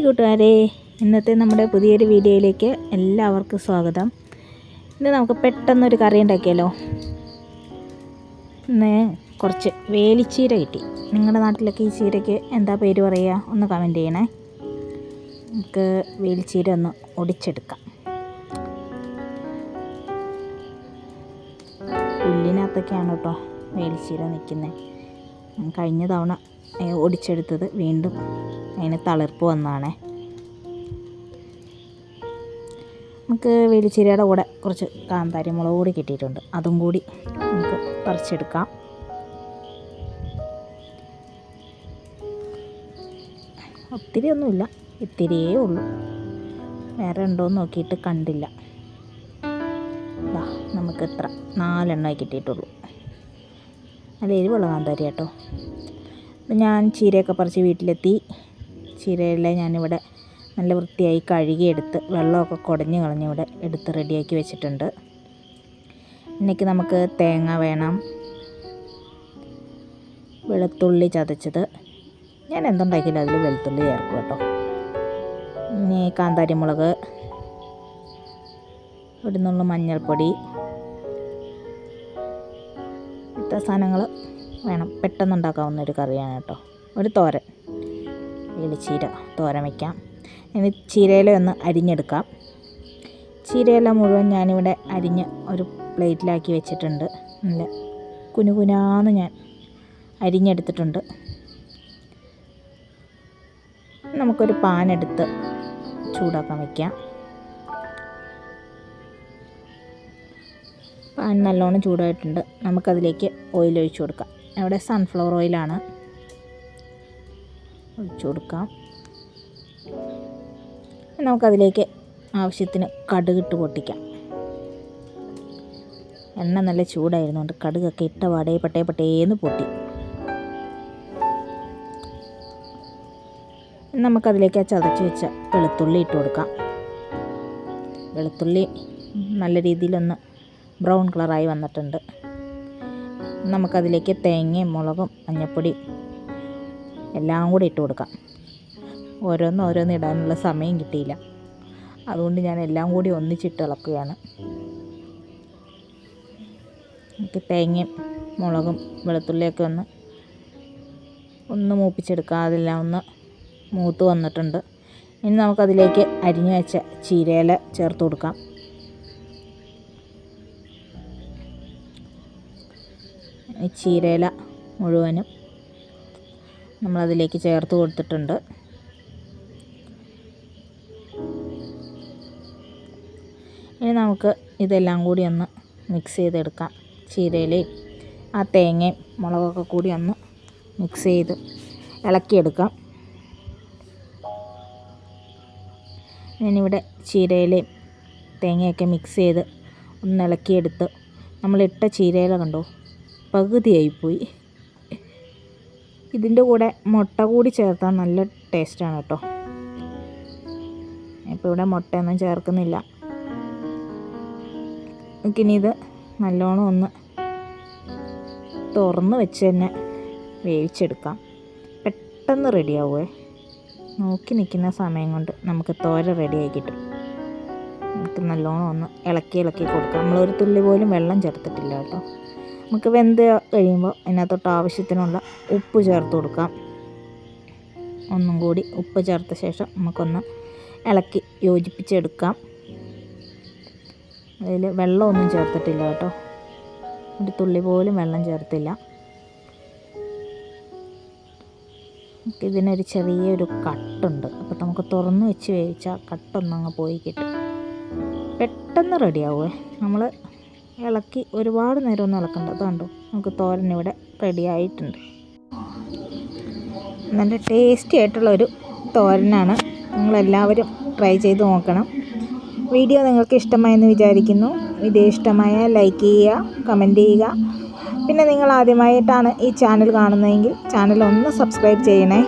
കൂട്ടുകാരെ. ഇന്നത്തെ നമ്മുടെ പുതിയൊരു വീഡിയോയിലേക്ക് എല്ലാവർക്കും സ്വാഗതം. ഇന്ന് നമുക്ക് പെട്ടെന്നൊരു കറി ഉണ്ടാക്കിയാലോ? ഇന്ന് കുറച്ച് വേലിച്ചീര കിട്ടി. നിങ്ങളുടെ നാട്ടിലൊക്കെ ഈ ചീരയ്ക്ക് എന്താ പേര് പറയുക? ഒന്ന് കമന്റ് ചെയ്യണേ. നമുക്ക് വേലിച്ചീര ഒന്ന് ഒടിച്ചെടുക്കാം. പുല്ലിനകത്തൊക്കെയാണ് കേട്ടോ വേലിച്ചീര നിൽക്കുന്നത്. കഴിഞ്ഞ തവണ ഒടിച്ചെടുത്തത്. വീണ്ടും അതിന് തളിർപ്പ് വന്നതാണ് നമുക്ക് വേലിച്ചീരയുടെ കൂടെ കുറച്ച് കാന്താരി മുളക് കൂടി കിട്ടിയിട്ടുണ്ട്. അതും കൂടി നമുക്ക് പറിച്ചെടുക്കാം. ഒത്തിരി ഒന്നുമില്ല ഇത്തിരിയേ ഉള്ളൂ. വേറെ ഉണ്ടോയെന്ന് നോക്കിയിട്ട് കണ്ടില്ല. നമുക്ക് ഇത്ര നാലെണ്ണമേ കിട്ടിയിട്ടുള്ളൂ. നല്ല എരിവുള്ള കാന്താരി കേട്ടോ ഞാൻ ചീരയൊക്കെ പറിച്ച് വീട്ടിലെത്തി. ചീരയെല്ലാം ഞാനിവിടെ നല്ല വൃത്തിയായി കഴുകിയെടുത്ത് വെള്ളമൊക്കെ കുടഞ്ഞ് കളഞ്ഞ് ഇവിടെ എടുത്ത് റെഡിയാക്കി വെച്ചിട്ടുണ്ട്. ഇന്നേക്ക് നമുക്ക് തേങ്ങ വേണം. വെളുത്തുള്ളി ചതച്ചത്. ഞാൻ എന്തുണ്ടാക്കിയാലും അതിൽ വെളുത്തുള്ളി ചേർക്കും കേട്ടോ. ഇനി കാന്താരി മുളക് ഇടുന്നുള്ള മഞ്ഞൾപ്പൊടി ഇത്ര സാധനങ്ങൾ വേണം. പെട്ടെന്ന് ഉണ്ടാക്കാവുന്ന ഒരു കറിയാണ് കേട്ടോ. ഒരു തോരൻ. എലിച്ചീര തോരൻ വയ്ക്കാം ഇനി ചീരയില ഒന്ന് അരിഞ്ഞെടുക്കാം. ചീരയില മുഴുവൻ ഞാനിവിടെ അരിഞ്ഞ് ഒരു പ്ലേറ്റിലാക്കി വെച്ചിട്ടുണ്ട്. നല്ല കുനുകുനാന്ന് ഞാൻ അരിഞ്ഞെടുത്തിട്ടുണ്ട്. നമുക്കൊരു പാനെടുത്ത് ചൂടാക്കാൻ വയ്ക്കാം പാൻ നല്ലോണം ചൂടായിട്ടുണ്ട്. നമുക്കതിലേക്ക് ഓയിൽ ഒഴിച്ചു കൊടുക്കാം. ഇവിടെ സൺഫ്ലവർ ഓയിലാണ് ഒഴിച്ചു കൊടുക്കാം. നമുക്കതിലേക്ക് ആവശ്യത്തിന് കടുകിട്ട് പൊട്ടിക്കാം. എണ്ണ നല്ല ചൂടായിരുന്നുകൊണ്ട് കടുകൊക്കെ ഇട്ട വാടേ പട്ടേ പട്ടേന്ന് പൊട്ടി. നമുക്കതിലേക്ക് ആ ചതച്ച് വെച്ച വെളുത്തുള്ളി ഇട്ട് കൊടുക്കാം. വെളുത്തുള്ളി നല്ല രീതിയിലൊന്ന് ബ്രൗൺ കളറായി വന്നിട്ടുണ്ട്. നമുക്കതിലേക്ക് തേങ്ങയും മുളകും മഞ്ഞൾപ്പൊടി എല്ലാം കൂടി ഇട്ട് കൊടുക്കാം. ഓരോന്ന് ഓരോന്ന് ഇടാനുള്ള സമയം കിട്ടിയില്ല. അതുകൊണ്ട് ഞാൻ എല്ലാം കൂടി ഒന്നിച്ചിട്ട് ഇളക്കുകയാണ്. എനിക്ക് തേങ്ങയും മുളകും വെളുത്തുള്ളിയൊക്കെ ഒന്ന് ഒന്ന് മൂപ്പിച്ചെടുക്കാം അതെല്ലാം ഒന്ന് മൂത്ത് വന്നിട്ടുണ്ട്. ഇനി നമുക്കതിലേക്ക് അരിഞ്ഞു വെച്ച ചീരയില ചേർത്ത് കൊടുക്കാം. ചീരയില മുഴുവനും നമ്മളതിലേക്ക് ചേർത്ത് കൊടുത്തിട്ടുണ്ട്. ഇനി നമുക്ക് ഇതെല്ലാം കൂടി ഒന്ന് മിക്സ് ചെയ്തെടുക്കാം. ചീരയിലയും ആ തേങ്ങയും മുളകൊക്കെ കൂടി ഒന്ന് മിക്സ് ചെയ്ത് ഇളക്കിയെടുക്കാം. ഞാനിവിടെ ചീരയിലയും തേങ്ങയൊക്കെ മിക്സ് ചെയ്ത് ഒന്ന് ഇളക്കിയെടുത്ത് നമ്മളിട്ട ചീരയില കണ്ടോ പകുതിയായിപ്പോയി. ഇതിന്റെ കൂടെ മുട്ട കൂടി ചേർത്താൽ നല്ല ടേസ്റ്റാണ് കേട്ടോ. ഇപ്പോൾ ഇവിടെ മുട്ടയൊന്നും ചേർക്കുന്നില്ല. നമുക്കിനി ഇത് നല്ലോണം ഒന്ന് തുറന്ന് വെച്ച് തന്നെ വേവിച്ചെടുക്കാം. പെട്ടെന്ന് റെഡിയാവുമേ നോക്കി നിൽക്കുന്ന സമയം കൊണ്ട് നമുക്ക് തോര റെഡിയായി കിട്ടും. നമുക്ക് നല്ലോണം ഒന്ന് ഇളക്കി ഇളക്കി കൊടുക്കാം. നമ്മളൊരു തുള്ളി പോലും വെള്ളം ചേർത്തിട്ടില്ല കേട്ടോ. നമുക്ക് വെന്ത് കഴിയുമ്പോൾ അതിനകത്തോട്ട് ആവശ്യത്തിനുള്ള ഉപ്പ് ചേർത്ത് കൊടുക്കാം. ഒന്നും കൂടി ഉപ്പ് ചേർത്ത ശേഷം നമുക്കൊന്ന് ഇളക്കി യോജിപ്പിച്ചെടുക്കാം. അതിൽ വെള്ളമൊന്നും ചേർത്തിട്ടില്ല കേട്ടോ. ഒരു തുള്ളി പോലും വെള്ളം ചേർത്തില്ല. ഇതിനൊരു ചെറിയൊരു കട്ടുണ്ട്. അപ്പോൾ നമുക്ക് തുറന്ന് വെച്ച് വേവിച്ചാൽ കട്ടൊന്നങ്ങ് പോയി കിട്ടും. പെട്ടെന്ന് റെഡിയാവുമേ നമ്മൾ ഇളക്കി ഒരുപാട് നേരം ഒന്നും ഇളക്കണ്ട അതുകൊണ്ടോ നമുക്ക് തോരൻ ഇവിടെ റെഡി ആയിട്ടുണ്ട്. നല്ല ടേസ്റ്റി ആയിട്ടുള്ള ഒരു തോരനാണ്. നിങ്ങളെല്ലാവരും ട്രൈ ചെയ്ത് നോക്കണം. വീഡിയോ നിങ്ങൾക്ക് ഇഷ്ടമായെന്ന് വിചാരിക്കുന്നു. വീഡിയോ ഇഷ്ടമായ ലൈക്ക് ചെയ്യുക കമന്റ് ചെയ്യുക. പിന്നെ നിങ്ങൾ ആദ്യമായിട്ടാണ് ഈ ചാനൽ കാണുന്നതെങ്കിൽ ചാനൽ ഒന്ന് സബ്സ്ക്രൈബ് ചെയ്യണേ.